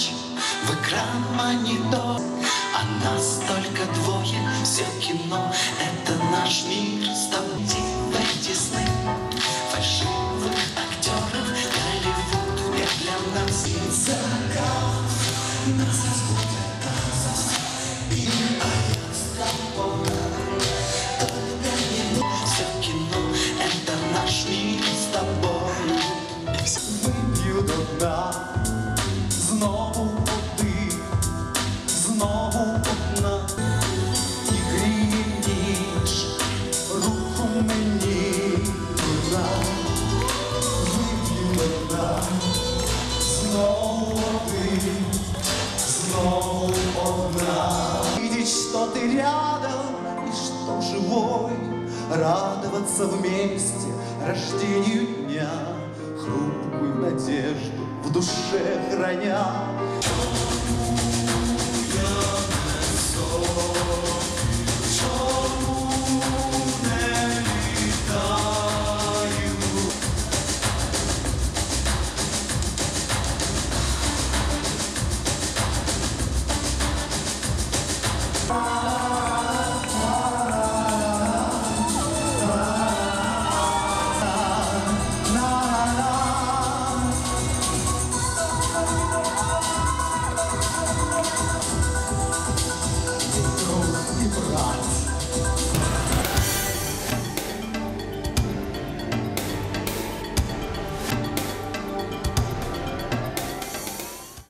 ночь в экран монитор. А нас только двое, все кино. Это наш мир с тобой эти сны Фальшивых актеров Голливуд не для нас И закат нас разбудит И а я с тобой Только не все кино Это наш мир с тобой. Вип'ю до ты рядом и что живой, радоваться вместе рождению дня, хрупкую надежду в душе храня.